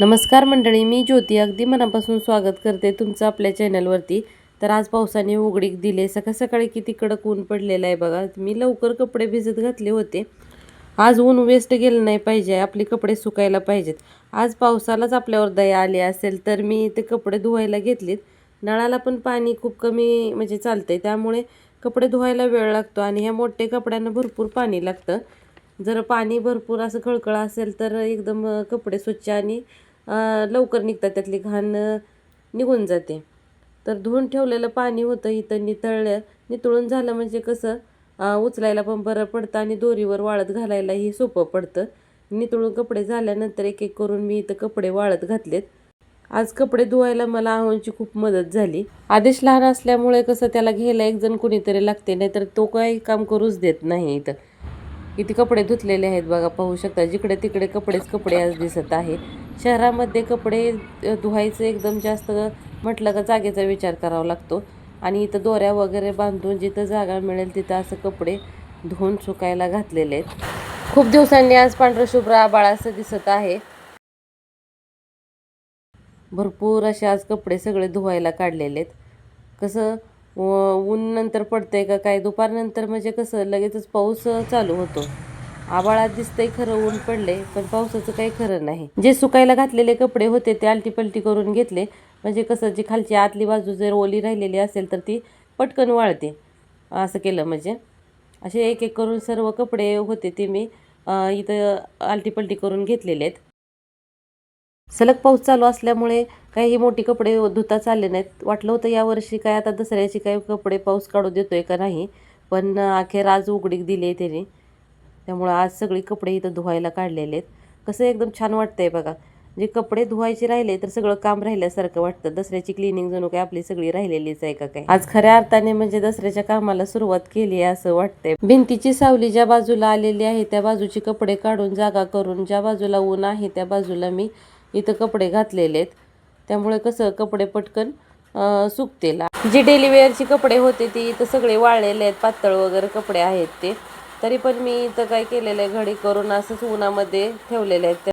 नमस्कार मंडळी मी ज्योती. अगदी मनापासून स्वागत करते तुमचं आपल्या चॅनलवरती. तर आज पावसाने उघडीक दिले. सकाळ सकाळी किती कडक ऊन पडलेलं आहे बघा. मी लवकर कपडे भिजत घातले होते. आज ऊन वेस्ट गेलं नाही पाहिजे. आपले कपडे सुकायला पाहिजेत. आज पावसालाच आपल्यावर दया आली असेल तर मी ते कपडे धुवायला घेतलेत. नळाला पण पाणी खूप कमी म्हणजे चालतंय. त्यामुळे कपडे धुवायला वेळ लागतो आणि ह्या मोठ्या कपड्यांना भरपूर पाणी लागतं. जर पाणी भरपूर असं खळखळ असेल तर एकदम कपडे स्वच्छ आणि लवकर निघतात. त्यातली घाण निघून जाते. तर धुवून ठेवलेलं पाणी होतं इथं नितळलं. नितळून झालं म्हणजे कसं उचलायला पण बरं पडतं आणि दोरीवर वाळत घालायलाही सोपं पडतं. नितळून कपडे झाल्यानंतर एक एक करून मी इथं कपडे वाळत घातलेत. आज कपडे धुवायला मला आहोंची खूप मदत झाली. आदेश लहान असल्यामुळे कसं त्याला घ्यायला एक जण कुणीतरी लागते नाहीतर तो काही काम करूच देत नाही इथं. किती कपडे धुतलेले आहेत बघा पाहू शकता. जिकडे तिकडे कपडेच कपडे आज दिसत आहे. शहरामध्ये कपडे धुवायचं एकदम जास्त म्हटलं का जागेचा विचार करावा लागतो. आणि इथं दोऱ्या वगैरे बांधून जिथं जागा मिळेल तिथं असं कपडे धुवून सुकायला घातलेले आहेत. खूप दिवसांनी आज पांढरशुभ्र आबाळ असं दिसत आहे. भरपूर असे आज कपडे सगळे धुवायला काढलेले आहेत. कसं ऊन नंतर पडतंय का काय? दुपारनंतर म्हणजे कसं लगेचच पाऊस चालू होतो. आबाळात दिसतंय खरं ऊन पडले पण पावसाचं काही खरं नाही. जे सुकायला घातलेले कपडे होते ते आलटी पलटी करून घेतले. म्हणजे कसं जी खालची आतली बाजू जर ओली राहिलेली असेल तर ती पटकन वाळते. असं केलं म्हणजे. असे एक एक करून सर्व कपडे होते ते मी इथं आलटी पलटी करून घेतलेले आहेत. सलग पाऊस चालू असल्यामुळे काही मोठी कपडे धुता चालले नाहीत. वाटलं होतं यावर्षी काय आता दसऱ्याची काही कपडे पाऊस काढू देतोय का नाही पण अखेर आज उघडीक दिली आहे त्याने. त्यामुळं आज सगळी कपडे इथं धुवायला काढलेले आहेत. कसं एकदम छान वाटतंय बघा. जे कपडे धुवायचे राहिले तर सगळं काम राहिल्यासारखं वाटतं. दसऱ्याची क्लिनिंग जणू काय आपली सगळी राहिलेलीच आहे का काय? आज खऱ्या अर्थाने म्हणजे दसऱ्याच्या कामाला सुरुवात केली आहे असं वाटतंय. भिंतीची सावली ज्या बाजूला आलेली आहे त्या बाजूची कपडे काढून जागा करून ज्या बाजूला ऊन आहे त्या बाजूला मी इथं कपडे घातलेले आहेत. त्यामुळे कसं कपडे पटकन सुकतील. जी डेली वेअरची कपडे होते ती इथं सगळे वाळलेले आहेत. पातळ वगैरे कपडे आहेत ते. तरी पण मी इथं काय केलेलं आहे घडी करून असंच उन्हामध्ये ठेवलेले आहेत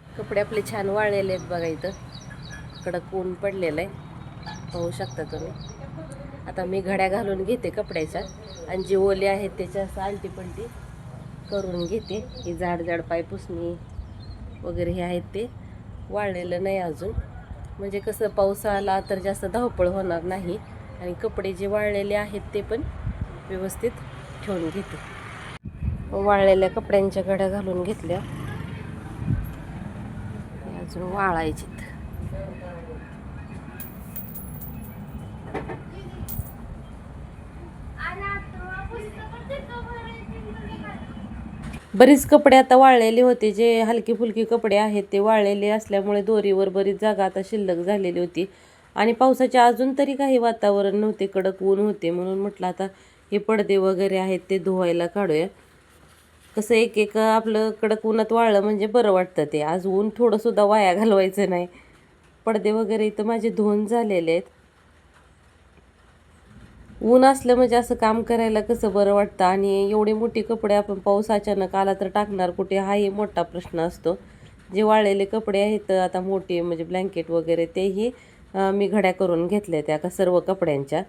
कपडे आपले छान वाळलेले आहेत बघा इथं. कडक ऊन पडलेलं आहे. पाहू शकता तुम्ही. आता मी घड्या घालून घेते कपड्याच्या. आणि जे ओले आहेत त्याच्या असं आलटी पलटी करून घेते. ही जाड जाड पाय पुसणी वगैरे हे आहेत ते. वाळलेलं नाही अजून. म्हणजे कसं पाऊस आला तर जास्त धावपळ होणार नाही. आणि कपडे जे वाळलेले आहेत ते पण व्यवस्थित ठेवून घेते. वाळलेल्या कपड्यांच्या गड्या घालून घेतल्या. अजून वाळायचीत. बरीच कपडे आता वाळलेले होते. जे हलके फुलके कपडे आहेत ते वाळलेले असल्यामुळे दोरीवर बरीच जागा आता शिल्लक झालेली होती. आणि पावसाचे अजून तरी काही वातावरण नव्हते कडक ऊन होते म्हणून म्हटलं आता हे पडदे वगैरे आहेत ते धुवायला काढूया. कसं एक एक आपलं कडक उन्हात वाळलं म्हणजे बरं वाटतं ते. आज ऊन थोडंसुद्धा वाया घालवायचं नाही. पडदे वगैरे इथं माझे धुवून झालेले आहेत. ऊन असलं म्हणजे असं काम करायला कसं बरं वाटतं? आणि एवढे मोठे कपडे आपण पाऊस अचानक आला तर टाकणार कुठे? हाही मोठा प्रश्न असतो. जे वाळलेले कपडे आहेत आता मोठे म्हणजे ब्लँकेट वगैरे तेही मी घड्या करून घेतल्या त्या का सर्व कपड्यांच्या.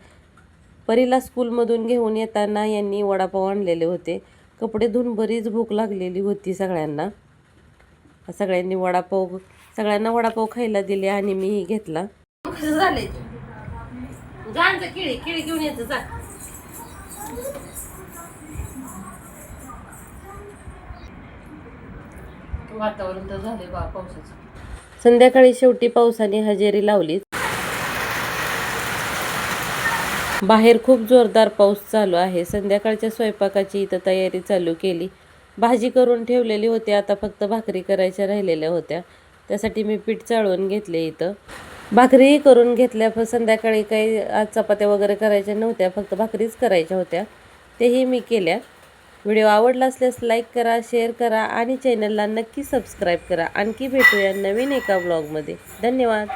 परीला स्कूलमधून घेऊन येताना यांनी वडापाव आणलेले होते. कपडे धुवून बरीच भूक लागलेली होती सगळ्यांना. सगळ्यांनी वडापाव सगळ्यांना वडापाव खायला दिले आणि मीही घेतला. झाले गांजा किळी किळी घेऊन येतं जा. वातावरण तर झाले बा पावसाचं. संध्याकाळी शेवटी पावसाने हजेरी लावली. बाहेर खूप जोरदार पाऊस चालू आहे. संध्याकाळच्या स्वयंपाकाची इथं तयारी चालू केली. भाजी करून ठेवलेली होती आता फक्त भाकरी करायच्या राहिलेल्या होत्या. त्यासाठी मी पीठ चाळून घेतले इथं. भाकरीही करून घेतल्या फ संध्याकाळी काही आज चपात्या वगैरे करायच्या नव्हत्या फक्त भाकरीच करायच्या होत्या. तेही मी केल्या. व्हिडिओ आवडला असल्यास लाईक करा शेअर करा आणि चॅनलला नक्की सबस्क्राईब करा. आणखी भेटूया नवीन एका ब्लॉगमध्ये. धन्यवाद.